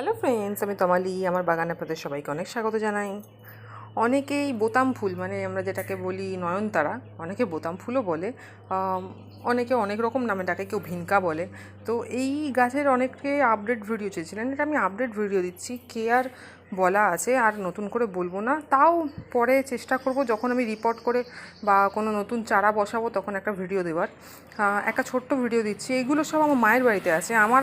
Hello friends, আমি তমালি, আমার বাগানে আপনাদের সবাইকে অনেক স্বাগত জানাই। অনেকেই বোতাম ফুল মানে আমরা যেটাকে বলি নয়নতারা, অনেকে বোতাম ফুলও বলে অনেকে অনেক রকম নামে ডাকে, কেউ ভিনকা বলে। তো এই গাছের অনেকে আপডেট ভিডিও চেয়েছিলেন, এটা আমি আপডেট ভিডিও দিচ্ছি কেয়ার বলা আছে, আর নতুন করে বলব না। তাও পরে চেষ্টা করব, যখন আমি রিপোর্ট করে বা কোনো নতুন চারা বসাবো, তখন একটা ভিডিও দেওয়ার। একটা ছোট্ট ভিডিও দিচ্ছি। এইগুলো সব আমার মায়ের বাড়িতে আছে। আমার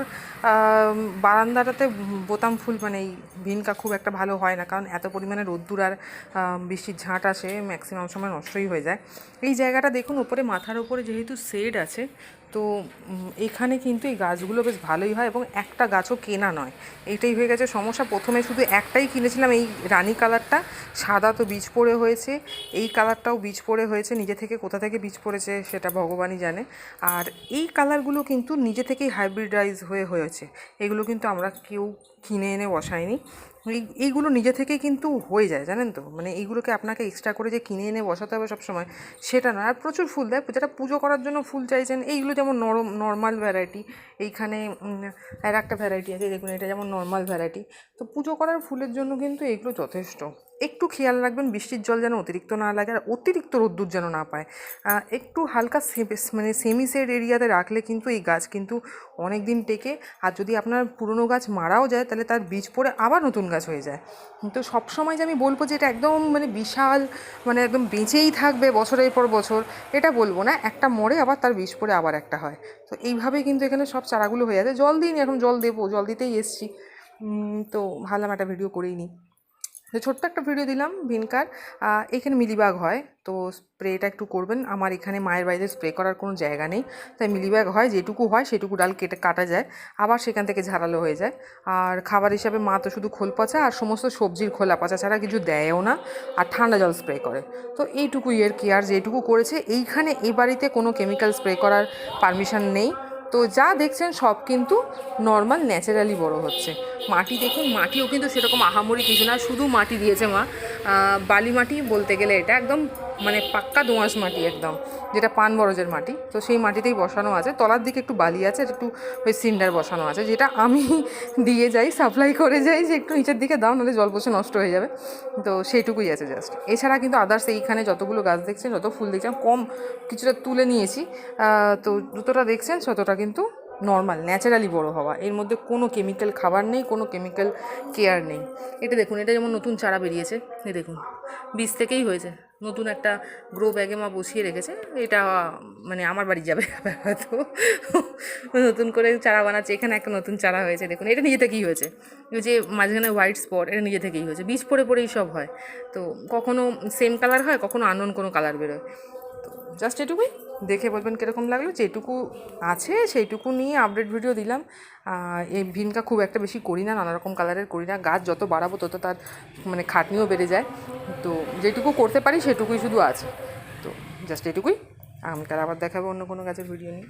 বারান্দাটাতে বোতাম ফুল মানে এই ভিনকা খুব একটা ভালো হয় না, কারণ এত পরিমাণে রোদ্দুর আর বৃষ্টির ঝাঁট আসে ম্যাক্সিমাম সময় নষ্টই হয়ে যায়। এই জায়গাটা দেখুন, উপরে মাথার উপরে যেহেতু শেড আছে তো এখানে কিন্তু এই গাছগুলো বেশ ভালোই হয় এবং একটা গাছও কেনা নয়। এটাই হয়ে গেছে সমস্যা। প্রথমে শুধু একটাই কিনেছিলাম, এই রানী কালারটা। সাদা তো বীজ পড়ে হয়েছে। এই কালারটাও বীজ পড়ে হয়েছে। নিজে থেকে কোথা থেকে বীজ পড়েছে সেটা ভগবানই জানে। আর এই কালারগুলো কিন্তু নিজে থেকেই হাইব্রিডাইজ হয়ে হয়েছে। এগুলো কিন্তু আমরা কেউ কিনে এনে বসাইনি এই, এইগুলো নিজে থেকেই কিন্তু হয়ে যায়, জানেন তো? মানে এইগুলোকে আপনাকে এক্সট্রা করে যে কিনে এনে বসাতে হবে সবসময়, সেটা নয়। আর প্রচুর ফুল দেয় যেটা পুজো করার জন্য ফুল চাইছেন, এইগুলো যেমন নরম নর্মাল ভ্যারাইটি এইখানে আর একটা ভ্যারাইটি আছে, দেখুন, এটা যেমন নর্মাল ভ্যারাইটি তো পুজো করার ফুলের জন্য কিন্তু এইগুলো যথেষ্ট। একটু খেয়াল রাখবেন, বৃষ্টির জল যেন অতিরিক্ত না লাগে আর অতিরিক্ত রোদ্দুর যেন না পায়। একটু হালকা মানে সেমি সেড এরিয়াতে রাখলে কিন্তু এই গাছ কিন্তু অনেক দিন টেকে। আর যদি আপনার পুরনো গাছ মারাও যায়, তাহলে তার বীজ পড়ে আবার নতুন গাছ হয়ে যায়। তো সবসময় যে আমি বলব যে এটা একদম মানে বিশাল মানে একদম বেঁচেই থাকবে বছরের পর বছর, এটা বলব না। একটা মরে আবার তার বীজ পড়ে আবার একটা হয়। তো এইভাবেই কিন্তু এখানে সব চারাগুলো হয়ে যাচ্ছে জল দিইনি, এখন জল দেবো, জল দিতেই এসছি। তো ভাবলাম একটা ভিডিও করেই নিই। তো ছোট্ট একটা ভিডিও দিলাম ভিনকার এখানে মিলিবাগ হয়, তো স্প্রেটা একটু করবেন। আমার এখানে মায়ের বাড়িতে স্প্রে করার কোনো জায়গা নেই। তাই মিলিবাগ হয়, যেটুকু হয় সেটুকু ডাল কেটে কাটা যায়, আবার সেখান থেকে ঝাড়ালো হয়ে যায়। আর খাবার হিসাবে মা তো শুধু খোল পচা আর সমস্ত সবজির খোলা পচা ছাড়া কিছু দেয়ও না, আর ঠান্ডা জল স্প্রে করে। তো এইটুকুই এর কেয়ার যেটুকু করেছে, এইখানে এই বাড়িতে কোনো কেমিক্যাল স্প্রে করার পারমিশন নেই। তো যা দেখছেন সব কিন্তু নর্মাল ন্যাচারালি বড় হচ্ছে। মাটি দেখুন, মাটিও কিন্তু সেরকম আহামরি কিছু না, শুধু মাটি দিয়েছে মা। বালি মাটি বলতে গেলে এটা একদম মানে পাক্কা দোঁয়াশ মাটি একদম, যেটা পান বরজের মাটি। তো সেই মাটিতেই বসানো আছে। তলার দিকে একটু বালি আছে একটু ওই সিন্ডার বসানো আছে, যেটা আমি দিয়ে যাই, সাপ্লাই করে যাই, যে একটু নিচের দিকে দাও, নাহলে জল পচে নষ্ট হয়ে যাবে। তো সেইটুকুই আছে জাস্ট এছাড়া কিন্তু আদার্স এইখানে যতগুলো গাছ দেখছেন, যত ফুল দেখছেন, কম কিছুটা তুলে নিয়েছি। তো যতটা দেখছেন, ততটা কিন্তু নর্মাল ন্যাচারালি বড় হওয়া। এর মধ্যে কোনো কেমিক্যাল খাবার নেই, কোনো কেমিক্যাল কেয়ার নেই। এটা দেখুন, এটা যেমন নতুন চারা বেরিয়েছে, এ দেখুন। বীজ থেকেই হয়েছে নতুন একটা গ্রো ব্যাগে মা বসিয়ে রেখেছে। এটা মানে আমার বাড়ি যাবে হয়তো। নতুন করে চারা বানাচ্ছে। এখানে একটা নতুন চারা হয়েছে, দেখুন। এটা নিজে থেকেই হয়েছে। যে মাঝখানে হোয়াইট স্পট এটা নিজে থেকেই হয়েছে। বীজ পড়ে পড়েই সব হয়। তো কখনো সেম কালার হয়, কখনো আনন কোনো কালার বেরোয়। তো জাস্ট এটুকুই দেখে বলবেন কীরকম লাগল। যেটুকু আছে সেইটুকু নিয়ে আপডেট ভিডিও দিলাম। এই ভিনকা খুব একটা বেশি করি না, নানারকম কালারের করি না। গাছ যত বাড়াবো তত তার মানে খাটনিও বেড়ে যায়। তো যেটুকু করতে পারি সেটুকুই শুধু আছে। তো জাস্ট এটুকুই। আগামীকাল আবার দেখাবো অন্য কোনো গাছের ভিডিও নিয়ে।